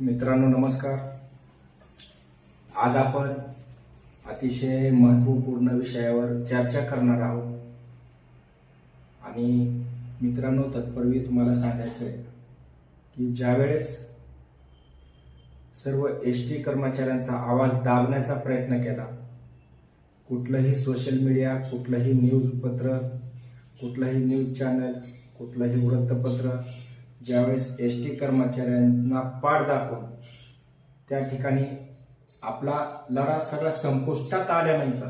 मित्रांनो नमस्कार. आज आपण अतिशय महत्त्वपूर्ण विषयावर चर्चा करणार आहोत. आणि मित्रांनो तत्पूर्वी तुम्हाला सांगायचं आहे की ज्यावेळेस सर्व एस टी कर्मचाऱ्यांचा आवाज दाबण्याचा प्रयत्न केला कुठलंही सोशल मीडिया कुठलंही न्यूजपत्र कुठलंही न्यूज चॅनल कुठलंही वृत्तपत्र ज्यावेळेस एस टी कर्मचाऱ्यांना पाठ दाखवून त्या ठिकाणी आपला लढा सगळा संपुष्टात आल्यानंतर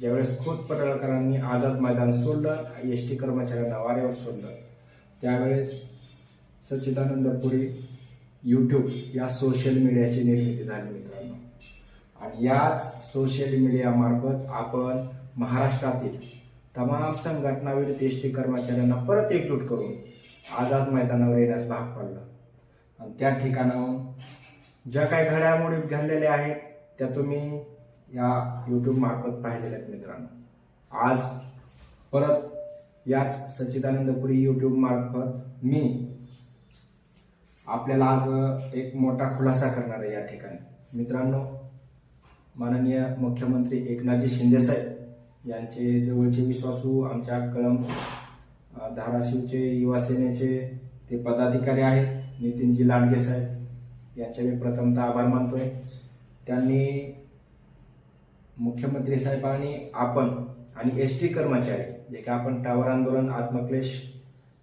ज्यावेळेस खुद पडळकरांनी आझाद मैदान सोडलं एस टी कर्मचाऱ्यांना वाऱ्यावर सोडलं त्यावेळेस सच्चिदानंद पुरी यूट्यूब या सोशल मीडियाची निर्मिती झाली मित्रांनो. आणि याच सोशल मीडियामार्फत आपण महाराष्ट्रातील तमाम संघटनावीर एस कर्मचाऱ्यांना परत एकजूट करून आझाद मैदानावर येण्यास भाग पडलं. आणि त्या ठिकाणाहून ज्या काही घडामोडी घडलेल्या आहेत त्या तुम्ही या यूट्यूब मार्फत पाहिलेल्या आहेत मित्रांनो. आज परत याच सच्चिदानंदपुरी यूट्यूब मार्फत मी आपल्याला आज एक मोठा खुलासा करणार आहे या ठिकाणी. मित्रांनो माननीय मुख्यमंत्री एकनाथजी शिंदेसाहेब यांचे जवळचे विश्वासू आमच्या कळम धाराशिवचे युवासेनेचे ते पदाधिकारी आहेत नितीनजी लांडगे साहेब. यांचे मी प्रथमतः आभार मानतोय. त्यांनी मुख्यमंत्री साहेबांनी आपण आणि एस टी कर्मचारी जे की आपण टावर आंदोलन आत्मक्लेश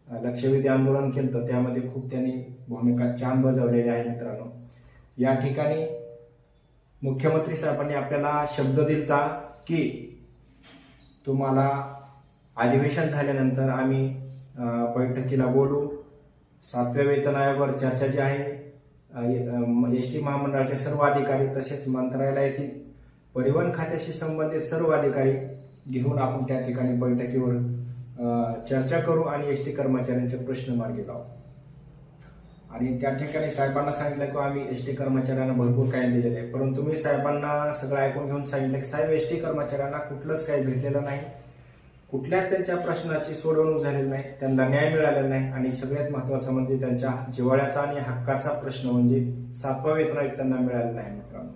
लक्षवेधी आंदोलन केलं तर त्यामध्ये खूप त्यांनी भूमिका छान बजावलेली आहे मित्रांनो. या ठिकाणी मुख्यमंत्री साहेबांनी आपल्याला शब्द दिलता की तुम्हाला अधिवेशन झाल्यानंतर आम्ही बैठकीला बोलू. सातव्या वेतन आयोगावर चर्चा जी आहे एस टी महामंडळाचे सर्व अधिकारी तसेच मंत्रालयातील परिवहन खात्याशी संबंधित सर्व अधिकारी घेऊन आपण त्या ठिकाणी बैठकीवर चर्चा करू आणि एस टी कर्मचाऱ्यांचे प्रश्न मार्गी लावू. आणि त्या ठिकाणी साहेबांना सांगितलं की आम्ही एस टी कर्मचाऱ्यांना भरपूर काही दिलेलं आहे. परंतु मी साहेबांना सगळं ऐकून घेऊन सांगितलं की साहेब एस टी कर्मचाऱ्यांना कुठलंच काही भेटलेलं नाही. कुठल्याच त्यांच्या प्रश्नाची सोडवणूक झालेली नाही. त्यांना न्याय मिळालेला नाही. आणि सगळ्यात महत्वाचं म्हणजे त्यांच्या जिव्हाळ्याचा आणि हक्काचा प्रश्न म्हणजे सातवा वेतन त्यांना मिळालेला नाही मित्रांनो.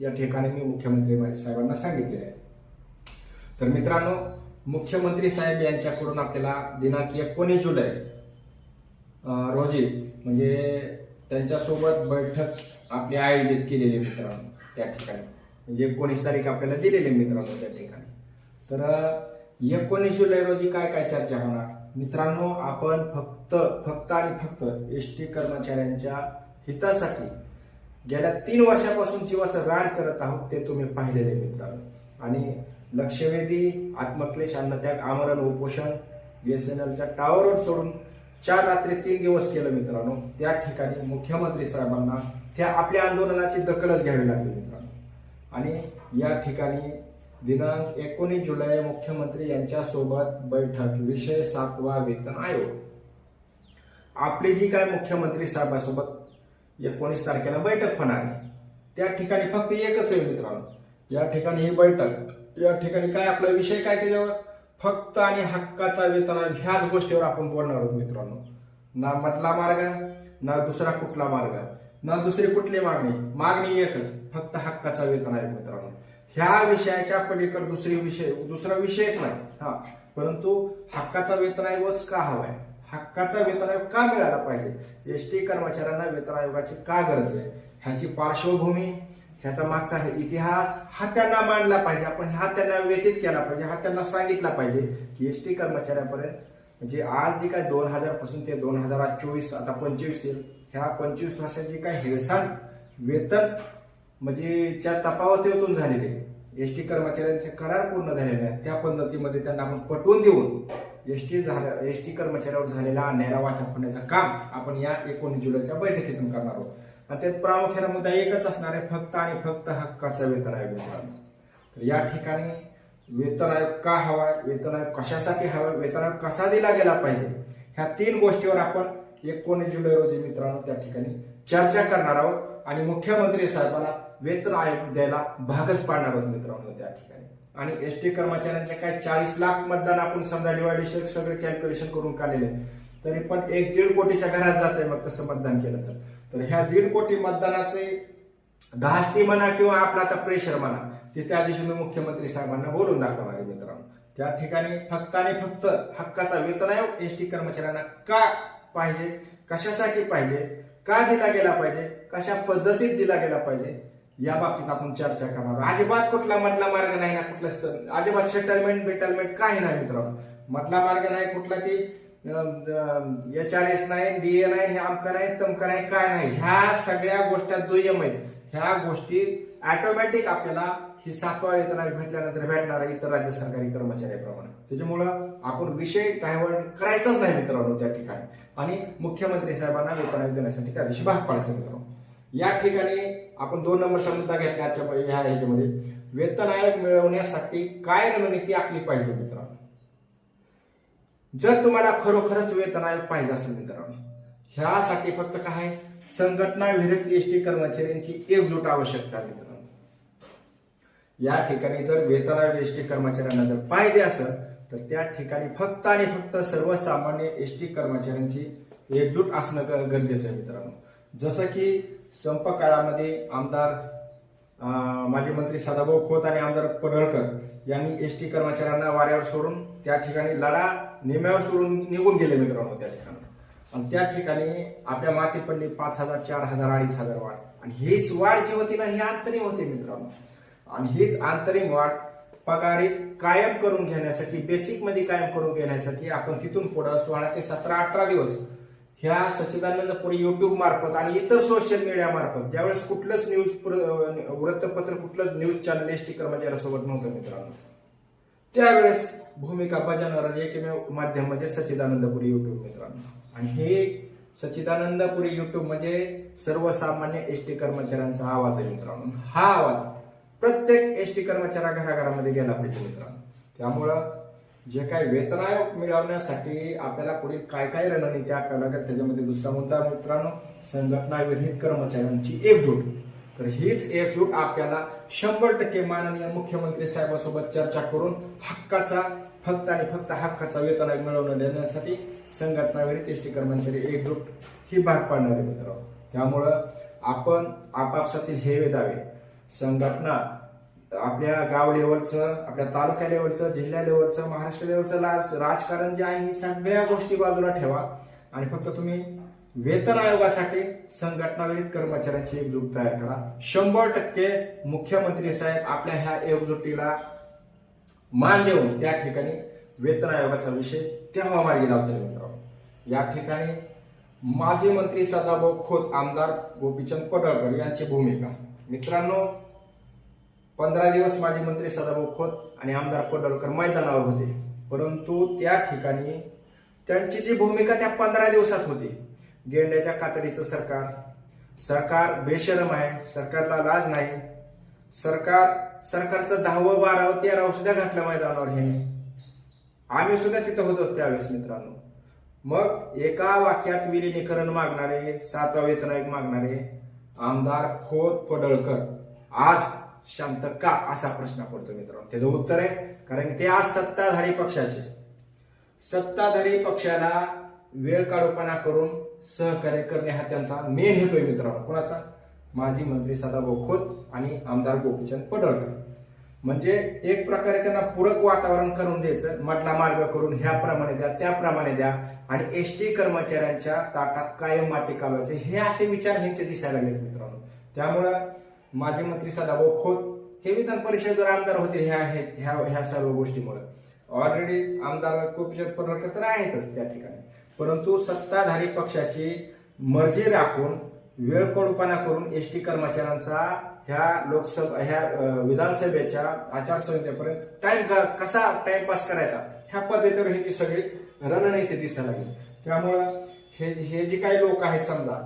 या ठिकाणी मी मुख्यमंत्री साहेबांना सांगितले आहे. तर मित्रांनो मुख्यमंत्री साहेब यांच्याकडून आपल्याला दिनांक एकोणीस जुलै रोजी म्हणजे त्यांच्यासोबत बैठक आपली आयोजित केलेली मित्रांनो त्या ठिकाणी. म्हणजे एकोणीस तारीख आपल्याला दिलेली मित्रांनो त्या ठिकाणी. तर एकोणीस जुलै रोजी काय काय चर्चा होणार? मित्रांनो आपण फक्त फक्त आणि फक्त एस टी कर्मचाऱ्यांच्या हितासाठी गेल्या तीन वर्षापासून जीवाचं रान करत आहोत ते तुम्ही पाहिलेले मित्रांनो. आणि लक्षवेधी आत्मक्लेश अन्नत्याग आमरण उपोषण बीएसएनएलच्या टावरवर सोडून चार रात्री तीन दिवस केलं मित्रांनो. त्या ठिकाणी मुख्यमंत्री साहेबांना त्या आपल्या आंदोलनाची दखलच घ्यावी लागली मित्रांनो. आणि या ठिकाणी दिनांक एकोणीस जुलै मुख्यमंत्री यांच्यासोबत बैठक विषय सातवा वेतन आयोग. आपली जी काय मुख्यमंत्री साहेबांसोबत एकोणीस तारखेला बैठक होणार आहे त्या ठिकाणी फक्त एकच आहे मित्रांनो. या ठिकाणी ही बैठक या ठिकाणी काय आपला विषय काय त्याच्यावर? फक्त आणि हक्काचा वेतन ह्याच गोष्टीवर आपण बोलणार आहोत मित्रांनो. ना मधला मार्ग ना दुसरा कुठला मार्ग ना दुसरी कुठली मागणी. मागणी एकच फक्त हक्काचा वेतन आयोग मित्रांनो. ह्या विषयाच्या पलीकडे दुसरी विषय दुसरा विषयच नाही. हा. परंतु हक्काचा वेतन आयोगच का हवाय? हक्काचा वेतन आयोग का मिळाला पाहिजे? एस टी कर्मचाऱ्यांना वेतन आयोगाची का गरज आहे? ह्याची पार्श्वभूमी ह्याचा मागचा आहे इतिहास. हा त्यांना मांडला पाहिजे. आपण हा त्यांना व्यतीत केला पाहिजे. हा त्यांना सांगितला पाहिजे की एस टी कर्मचाऱ्यापर्यंत म्हणजे आज जे काय दोन हजारपासून ते दोन हजार चोवीस आता पंचवीस येईल. ह्या पंचवीस वर्षाची काय हेळसांड वेतन म्हणजे च्या तफावतीतून झालेले एस टी कर्मचाऱ्यांचे करार पूर्ण झालेले आहेत त्या पद्धतीमध्ये त्यांना आपण पटवून देऊन एस टी झाल्या एस टी कर्मचाऱ्यावर झालेला अन्याय वाचवण्याचं काम आपण या एकोणीस जुलैच्या बैठकीतून करणार आहोत. आणि त्यात प्रामुख्याने मुद्दा एकच असणार आहे फक्त आणि फक्त हक्काचा वेतन आयोग तर या ठिकाणी वेतन आयोग का हवाय वेतन आयोग कशासाठी हवाय वेतन आयोग कसा दिला गेला पाहिजे ह्या तीन गोष्टीवर आपण एकोणीस जुलै रोजी मित्रांनो त्या ठिकाणी चर्चा करणार आहोत. आणि मुख्यमंत्री साहेबांना वेतन आयोग द्यायला भागच पाडणार आहोत मित्रांनो त्या ठिकाणी. आणि एस टी कर्मचाऱ्यांचे काय चाळीस लाख मतदान आपण समजा डिवायडेशन सगळं कॅल्क्युलेशन करून काढलेले तरी पण एक दीड कोटीच्या घरात जाते मग तसं मतदान केलं तर. तर ह्या दीड कोटी मतदानाचे धास्ती म्हणा किंवा आपला आता प्रेशर म्हणा ते त्या दिवशी मी मुख्यमंत्री साहेबांना बोलून दाखवणार आहे मित्रांनो. त्या ठिकाणी फक्त आणि फक्त हक्काचा वेतन आयोग हो, एस टी कर्मचाऱ्यांना. का पाहिजे? कशासाठी पाहिजे? का दिला गेला पाहिजे? कशा पद्धतीत दिला गेला पाहिजे? या बाबतीत आपण चर्चा करणार अजिबात कुठला मधला मार्ग नाही ना कुठला अजिबात सेटलमेंट बेटलमेंट काही नाही मित्रांनो. मधला मार्ग नाही कुठला ती एच आर एस नाही ए नाही हे आमका नाही तमका नाही काय नाही. ह्या सगळ्या गोष्टी दुय्यम आहेत. ह्या गोष्टी ऑटोमॅटिक आपल्याला ही सातवा वेतन भेटल्यानंतर भेटणार आहे इतर राज्य सरकारी कर्मचाऱ्याप्रमाणे. त्याच्यामुळं आपण विषय डायव्हर्ट करायचाच नाही मित्रांनो त्या ठिकाणी. आणि मुख्यमंत्री साहेबांना वेतन देण्यासाठी त्या दिवशी भाग पाडायचं मित्रांनो. या ठिकाणी आपण दोन नंबरचा मुद्दा घेतला आजच्या ह्या ह्याच्यामध्ये. वेतन आयोग मिळवण्यासाठी काय रणनीती आखली पाहिजे मित्रांनो? जर तुम्हाला खरोखरच वेतन आयोग पाहिजे असेल मित्रांनो ह्यासाठी फक्त काय? संघटना विरहित एसटी कर्मचाऱ्यांची एकजूट आवश्यकता मित्रांनो. या ठिकाणी जर वेतन आयोग एसटी कर्मचाऱ्यांना जर पाहिजे असेल तर त्या ठिकाणी फक्त आणि फक्त सर्वसामान्य एस टी कर्मचाऱ्यांची एकजूट असणं गरजेचं आहे मित्रांनो. जसं की संप काळामध्ये आमदार माजी मंत्री सदाभाऊ खोत आणि आमदार पडळकर यांनी एस टी कर्मचाऱ्यांना वाऱ्यावर सोडून त्या ठिकाणी लढा निम्यावर सोडून निघून गेले मित्रांनो त्या ठिकाणी. आणि त्या ठिकाणी आपल्या माती पडली पाच हजार चार हजार अडीच हजार वाढ. आणि हीच वाढ जी होती ना ही आंतरिक होते मित्रांनो. आणि हीच आंतरिक वाढ पगारी कायम करून घेण्यासाठी बेसिकमध्ये कायम करून घेण्यासाठी आपण तिथून पुढे सोळा ते सतरा अठरा दिवस ह्या सच्चिदानंद पुरी युट्यूब मार्फत आणि इतर सोशल मीडिया मार्फत ज्यावेळेस कुठलंच न्यूज प्र- वृत्तपत्र कुठलंच न्यूज चॅनल एस टी कर्मचाऱ्यासोबत नव्हतं मित्रांनो. त्यावेळेस भूमिका बजावणारा एकमेव माध्यम म्हणजे सच्चिदानंदपुरी युट्यूब मित्रांनो. आणि हे सच्चिदानंदपुरी युट्यूब म्हणजे सर्वसामान्य एस टी कर्मचाऱ्यांचा आवाज आहे मित्रांनो. हा आवाज प्रत्येक एस टी कर्मचाऱ्या घराघरामध्ये गेला पाहिजे मित्रांनो. त्यामुळं जे काही वेतन आयोग मिळवण्यासाठी आपल्याला पुढील काय काय रणनीती आखाव्या लागेल त्याच्यामध्ये दुसरा मुद्दा मित्रांनो संघटना विरहित कर्मचाऱ्यांची एकजूट. तर हीच एकजूट आपल्याला शंभर टक्के माननीय मुख्यमंत्री साहेबांसोबत चर्चा करून हक्काचा फक्त आणि फक्त हक्काचा वेतन मिळवणं मिळवून देण्यासाठी संघटना विरहित एस टी कर्मचारी एकजूट ही भाग पाडणारे मित्र. त्यामुळं आपण आपापसातील हे वेदावे संघटना आपल्या गाव लेवलचं आपल्या तालुका लेवलचं जिल्हा लेवलचं महाराष्ट्र लेवलचं राजकारण जे आहे ही सगळ्या गोष्टी बाजूला ठेवा. आणि फक्त तुम्ही वेतन आयोगासाठी संघटनाविरहित कर्मचाऱ्यांची एकजूट तयार करा. शंभर टक्के मुख्यमंत्री साहेब आपल्या ह्या एकजुटीला मान देऊन त्या ठिकाणी वेतन आयोगाचा विषय तेव्हा मार्गी लावतील मित्रांनो. या ठिकाणी माजी मंत्री सदाभाऊ खोत आमदार गोपीचंद पडळकर यांची भूमिका. मित्रांनो पंधरा दिवस माजी मंत्री सदाभाऊ खोत आणि आमदार पडळकर मैदानावर होते. परंतु त्या ठिकाणी त्यांची जी भूमिका त्या पंधरा दिवसात होती गेंड्याच्या कातडीचं सरकार. सरकार बेशरम आहे सरकारला लाज नाही. सरकार सरकारचं दहावं बारावं तेरावं सुद्धा घातलं मैदानावर ह्यांनी. आम्ही सुद्धा तिथं होतो त्यावेळेस मित्रांनो. मग एका वाक्यात विलिनीकरण मागणारे सातवा वेतन आयोग मागणारे आमदार खोत पडळकर. आज शांत का असा प्रश्न पडतो मित्रांनो. त्याचं उत्तर आहे कारण की ते आज सत्ताधारी पक्षाचे. सत्ताधारी पक्षाला वेळ काढूपणा करून सहकार्य करणे हा त्यांचा मेन हेतू आहे मित्रांनो. कोणाचा? माजी मंत्री सदाभाऊ खोत आणि आमदार गोपीचंद पडळकर. म्हणजे एक प्रकारे त्यांना पूरक वातावरण करून द्यायचं मधला मार्ग करून ह्याप्रमाणे द्या त्याप्रमाणे द्या आणि एस टी कर्मचाऱ्यांच्या ताटात कायम माती कालवायचे. हे असे विचार ह्यांचे दिसायला लागले मित्रांनो. त्यामुळं माजी मंत्री सदाभाऊ खोत हे विधान परिषदेवर आमदार होते ह्या ह्या ह्या सर्व गोष्टीमुळे. ऑलरेडी आमदार गोपीचंद पडळकर तर आहेतच त्या ठिकाणी. परंतु सत्ताधारी पक्षाची मर्जी राखून वेळकोडपणा करून एस टी कर्मचाऱ्यांचा ह्या लोकसभा ह्या विधानसभेच्या आचारसंहितेपर्यंत टाइम कसा टाइमपास करायचा? ह्या पद्धतीवर ही ती सगळी रणनीती दिसायला लागली. त्यामुळं हे हे जे काही लोक आहेत समजा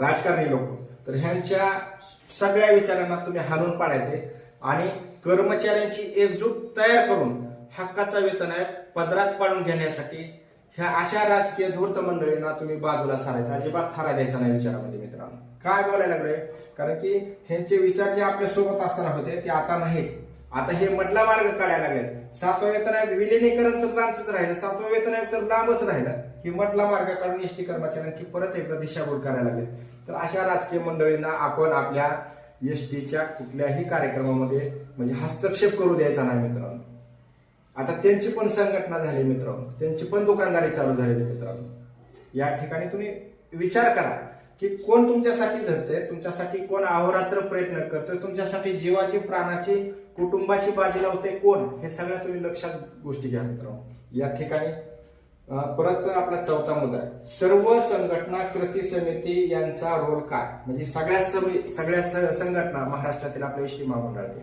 राजकारणी लोक तर ह्यांच्या सगळ्या विचारांना तुम्ही हाणून पाडायचे आणि कर्मचाऱ्यांची एकजूट तयार करून हक्काचा वेतन आहे पदरात पाडून घेण्यासाठी ह्या अशा राजकीय धूर्त मंडळींना तुम्ही बाजूला सारायचा अजिबात थारा द्यायचा नाही विचारामध्ये मित्रांनो. काय बोलायला लागलोय? कारण की ह्यांचे विचार जे आपल्यासोबत असताना होते ते आता नाहीत. आता हे मधला मार्ग काढायला लागलेत. सातवा वेतन आयोग विलिनीकरण तर लांबच राहिलं सातवा वेतन आयोग तर लांबच राहिलं. ही मधला मार्ग काढून एसटी कर्मचाऱ्यांची परत एकदा दिशाभूल करायला लागले तर अशा राजकीय मंडळींना आपण आपल्या एसटीच्या कुठल्याही कार्यक्रमामध्ये म्हणजे हस्तक्षेप करू द्यायचा नाही मित्रांनो. आता त्यांची पण संघटना झाली मित्रांनो त्यांची पण दुकानदारी चालू झालेली मित्रांनो या ठिकाणी तुम्ही विचार करा की कोण तुमच्यासाठी झटतंय तुमच्यासाठी कोण अहोरात्र प्रयत्न करतोय तुमच्यासाठी जीवाची प्राणाची कुटुंबाची बाजी लावते कोण? हे सगळ्या तुम्ही लक्षात गोष्टी घ्या मित्रांनो या ठिकाणी परत आपला चौथा मुद्दा सर्व संघटना कृती समिती यांचा रोल काय? म्हणजे सगळ्या सगळ्या संघटना महाराष्ट्रातील आपल्या इष्टी महामंडळातील.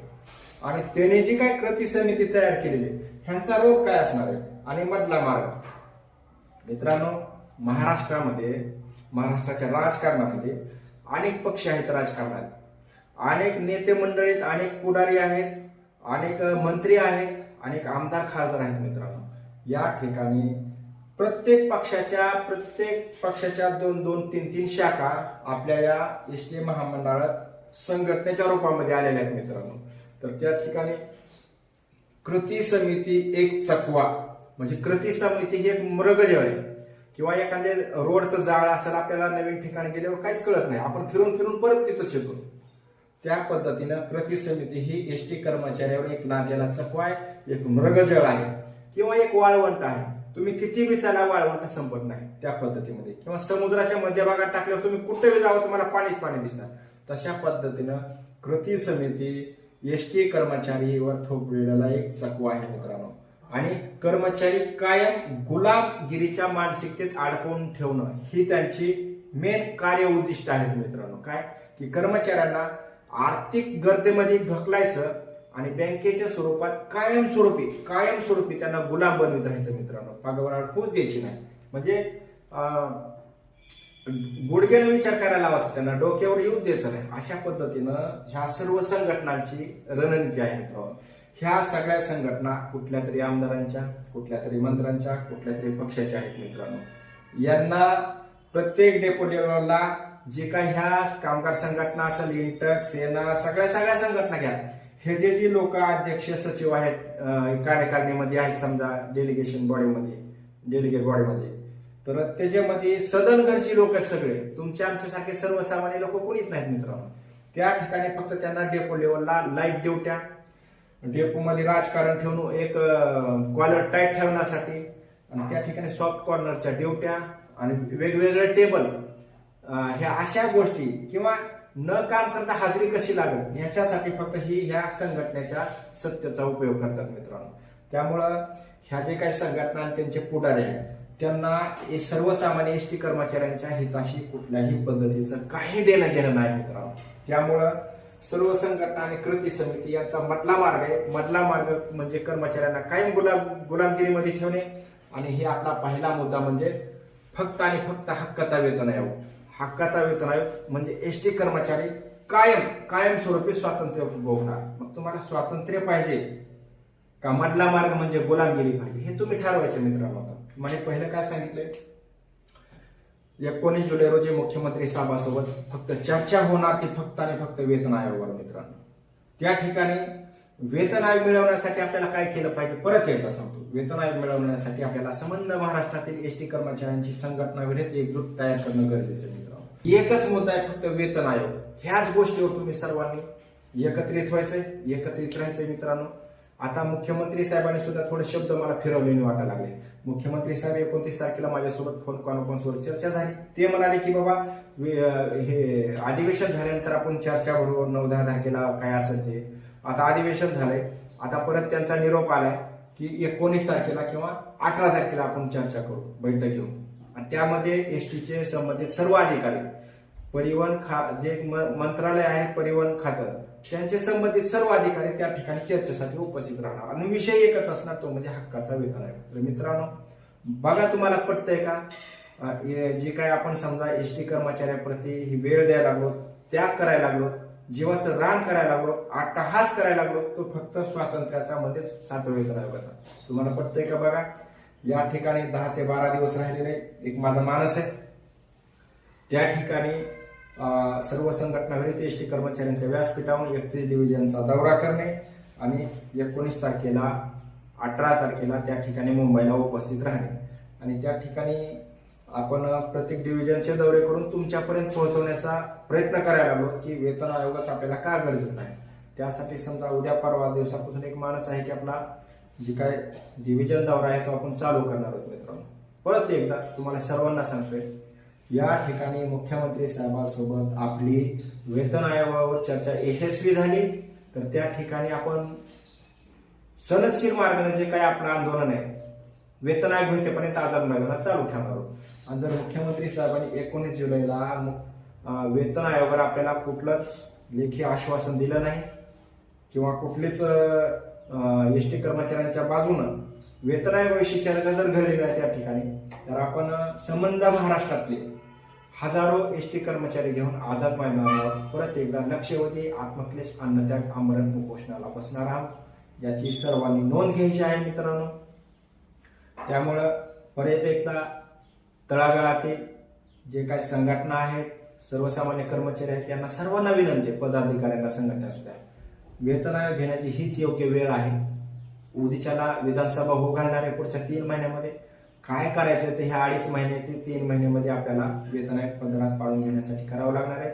आणि त्याने जी काय कृती समिती तयार केलेली आहे, ह्यांचा रोल काय असणार आहे? आणि मधला मार्ग? मित्रांनो महाराष्ट्रामध्ये महाराष्ट्राच्या राजकारणामध्ये अनेक पक्ष आहेत राजकारणात. अनेक नेते मंडळीत अनेक पुढारी आहेत अनेक मंत्री आहेत अनेक आमदार खासदार आहेत मित्रांनो. या ठिकाणी प्रत्येक पक्षाच्या प्रत्येक पक्षाच्या दोन दोन तीन तीन शाखा आपल्या या एस टी महामंडळात संघटनेच्या रूपामध्ये आलेल्या आहेत मित्रांनो. तर त्या ठिकाणी कृती समिती एक चकवा म्हणजे कृती समिती ही एक मृगजळ आहे किंवा एखाद्या रोडचं जाळ असेल आपल्याला नवीन ठिकाणी गेल्यावर काहीच कळत नाही. आपण फिरून फिरून परत तिथंच येतो त्या पद्धतीनं कृती समिती ही एस टी कर्मचाऱ्यावर एक नांद्याला चकवा आहे एक मृगजळ आहे किंवा एक वाळवंट आहे. तुम्ही किती विचारा वाळवंट संपत नाही त्या पद्धतीमध्ये. किंवा समुद्राच्या मध्यभागात टाकल्यावर तुम्ही कुठे जावं तुम्हाला पाणीच पाणी दिसणार. तशा पद्धतीनं कृती समिती एस टी कर्मचारीवर थोपलेला एक चकवा आहे मित्रांनो. आणि कर्मचारी कायम गुलामगिरीच्या मानसिकतेत अडकवून ठेवणं ही त्यांची मेन कार्य उद्दिष्ट आहेत मित्रांनो. काय? की कर्मचाऱ्यांना आर्थिक गर्दीमध्ये ढकलायचं आणि बँकेच्या स्वरूपात कायमस्वरूपी कायमस्वरूपी त्यांना गुलाम बनवित राहायचं मित्रांनो. पगार होऊच द्यायची नाही. म्हणजे गुडघ्याने विचार करायला लावायचा त्यांना डोक्यावर येऊ द्यायचं नाही. अशा पद्धतीनं ह्या सर्व संघटनांची रणनीती आहे मित्रांनो. ह्या सगळ्या संघटना कुठल्या तरी आमदारांच्या कुठल्या तरी मंत्र्यांच्या कुठल्या तरी पक्षाच्या आहेत मित्रांनो. यांना प्रत्येक डेपो लेवलला जे काही ह्या कामगार संघटना असेल इंटक सेना सगळ्या सगळ्या संघटना घ्या. हे जे जे लोक अध्यक्ष सचिव आहेत कार्यकारिणीमध्ये आहेत समजा डेलिगेशन बॉडीमध्ये डेलिगेट बॉडीमध्ये तर त्याच्यामध्ये सदन घरची लोक आहेत सगळे. तुमच्या आमच्यासारखे सर्वसामान्य लोक कोणीच नाहीत मित्रांनो. त्या ठिकाणी फक्त त्यांना डेपो लेवलला लाइट ड्युट्या डेपोमध्ये राजकारण ठेवून एक कॉलर टाईट ठेवण्यासाठी आणि त्या ठिकाणी सॉफ्ट कॉर्नरच्या ड्युट्या आणि वेगवेगळे टेबल ह्या अशा गोष्टी किंवा न काम करता हाजरी कशी लागेल ह्याच्यासाठी फक्त ही ह्या संघटनेच्या सत्तेचा उपयोग करतात मित्रांनो. त्यामुळं ह्या जे काही संघटना आणि त्यांचे पुढारी आहेत त्यांना हे सर्वसामान्य एस टी कर्मचाऱ्यांच्या हिताशी कुठल्याही पद्धतीचं काही देणं घेणं नाही मित्रांनो. त्यामुळं सर्व संघटना आणि कृती समिती यांचा मधला मार्ग आहे. मधला मार्ग म्हणजे कर्मचाऱ्यांना कायम गुलाम गुलामगिरीमध्ये ठेवणे. आणि हे आपला पहिला मुद्दा म्हणजे फक्त आणि फक्त हक्काचा वेतन आयोग. हक्काचा वेतन आयोग म्हणजे एस टी कर्मचारी कायम कायमस्वरूपी स्वातंत्र्य भोगणार. मग तुम्हाला स्वातंत्र्य पाहिजे का मधला मार्ग म्हणजे गुलामगिरी पाहिजे हे तुम्ही ठरवायचे मित्रांनो आता. म्हणजे पहिलं काय सांगितलंय? एकोणीस जुलै रोजी मुख्यमंत्री साहेबांसोबत फक्त चर्चा होणार ती फक्त आणि फक्त वेतन आयोगावर मित्रांनो. त्या ठिकाणी वेतन आयोग मिळवण्यासाठी आपल्याला काय केलं पाहिजे? परत एकदा सांगतो. वेतन आयोग मिळवण्यासाठी आपल्याला संबंध महाराष्ट्रातील एस टी कर्मचाऱ्यांची संघटना विरहित एकजूट तयार करणं गरजेचं मित्रांनो. एकच मुद्दा आहे फक्त वेतन आयोग. ह्याच गोष्टीवर तुम्ही सर्वांनी एकत्रित व्हायचंय एकत्रित राहायचंय मित्रांनो. आता मुख्यमंत्री साहेबांनी सुद्धा थोडे शब्द मला फिरवलेले वाटायला लागले. मुख्यमंत्री साहेब एकोणतीस तारखेला माझ्यासोबत फोन कॉन्फरन्सवर चर्चा झाली. ते म्हणाले की बाबा वे- हे अधिवेशन झाल्यानंतर आपण चर्चा बरोबर नऊ दहा तारखेला काय असेल ते. आता अधिवेशन झालंय. आता परत त्यांचा निरोप आलाय की एकोणीस तारखेला किंवा अठरा तारखेला आपण चर्चा करू बैठक घेऊ आणि त्यामध्ये एस टीचे संबंधित सर्व अधिकारी परिवहन खा जे म- मंत्रालय आहे परिवहन खातं त्यांचे संबंधित सर्व अधिकारी त्या ठिकाणी चर्चेसाठी उपस्थित राहणार. आणि विषय एकच असणार तो म्हणजे हक्काचा वेतन आहे तर मित्रांनो बघा तुम्हाला पटतंय का? जे काय आपण समजा एस टी कर्मचाऱ्याप्रती ही वेळ द्यायला लागलो त्याग करायला लागलो जीवाचं रान करायला लागलो अट्टहास करायला लागलो तो फक्त स्वातंत्र्याचा मध्येच सातव्या वेतन आयोगाचा. तुम्हाला पटतंय का बघा? या ठिकाणी दहा ते बारा दिवस राहिलेले एक माझा मानस आहे. त्या ठिकाणी सर्व संघटना विरुद्ध टी कर्मचाऱ्यांच्या व्यासपीठावरून एकतीस डिव्हिजनचा दौरा करणे आणि एकोणीस तारखेला अठरा तारखेला त्या ठिकाणी मुंबईला उपस्थित राहणे. आणि त्या ठिकाणी आपण प्रत्येक डिव्हिजनचे दौरे करून तुमच्यापर्यंत पोहोचवण्याचा प्रयत्न करायला लागलो की वेतन आयोगाच आपल्याला का गरजेचं आहे? त्यासाठी समजा उद्या परवा दिवसापासून एक माणूस आहे की आपला जी काय डिव्हिजन दौरा आहे तो आपण चालू करणार आहोत मित्रांनो. परत एकदा तुम्हाला सर्वांना सांगतोय या ठिकाणी मुख्यमंत्री साहेबांसोबत आपली वेतन आयोगावर चर्चा यशस्वी झाली. तर त्या ठिकाणी आपण सनदशीर मार्गाने जे काही आपलं आंदोलन आहे वेतन आयोग भेटेपर्यंत आझाद मैदानात चालू ठेवणार आहोत. आणि जर मुख्यमंत्री साहेबांनी एकोणीस जुलैला वेतन आयोगावर आपल्याला कुठलंच लेखी आश्वासन दिलं नाही किंवा कुठलीच एस टी कर्मचाऱ्यांच्या बाजूनं वेतन आयोगाविषयी चर्चा जर घडली नाही त्या ठिकाणी तर आपण संबंध महाराष्ट्रातले हजारो एस टी कर्मचारी घेऊन आझाद मैदानावर परत एकदा लक्षवेधी आत्मक्लेश अन्नत्याग आमरण उपोषणाला बसणार आहोत. याची सर्वांनी नोंद घ्यायची आहे मित्रांनो. त्यामुळं परत एकदा तळागाळातील जे काही संघटना आहेत सर्वसामान्य कर्मचारी आहेत त्यांना सर्वांना विनंती पदाधिकाऱ्यांना संघटना सुद्धा वेतन आयोग घेण्याची हीच योग्य वेळ आहे. उद्याच्याला विधानसभा हो घालणार आहे पुढच्या तीन महिन्यामध्ये. काय करायचं ते ह्या अडीच महिने ते तीन महिन्यामध्ये आपल्याला वेतन आयोग पदरात पाडून घेण्यासाठी करावं लागणार आहे.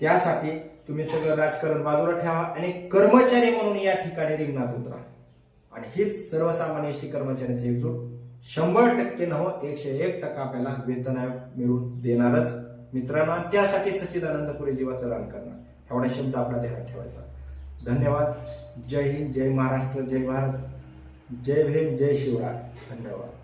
त्यासाठी तुम्ही सगळं राजकारण बाजूला ठेवा आणि कर्मचारी म्हणून या ठिकाणी रिंगणात उतरा. आणि हीच सर्वसामान्य एस टी कर्मचाऱ्यांची एकजूट. शंभर टक्के नव एकशे एक टक्का आपल्याला वेतन आयोग मिळवून देणारच मित्रांनो. त्यासाठी सचिदानंद पुरे जीवाचं रान करणार. एवढा शब्द आपला ध्यानात ठेवायचा. धन्यवाद. जय हिंद जय महाराष्ट्र जय भारत. जय भीम जय शिवराय. धन्यवाद.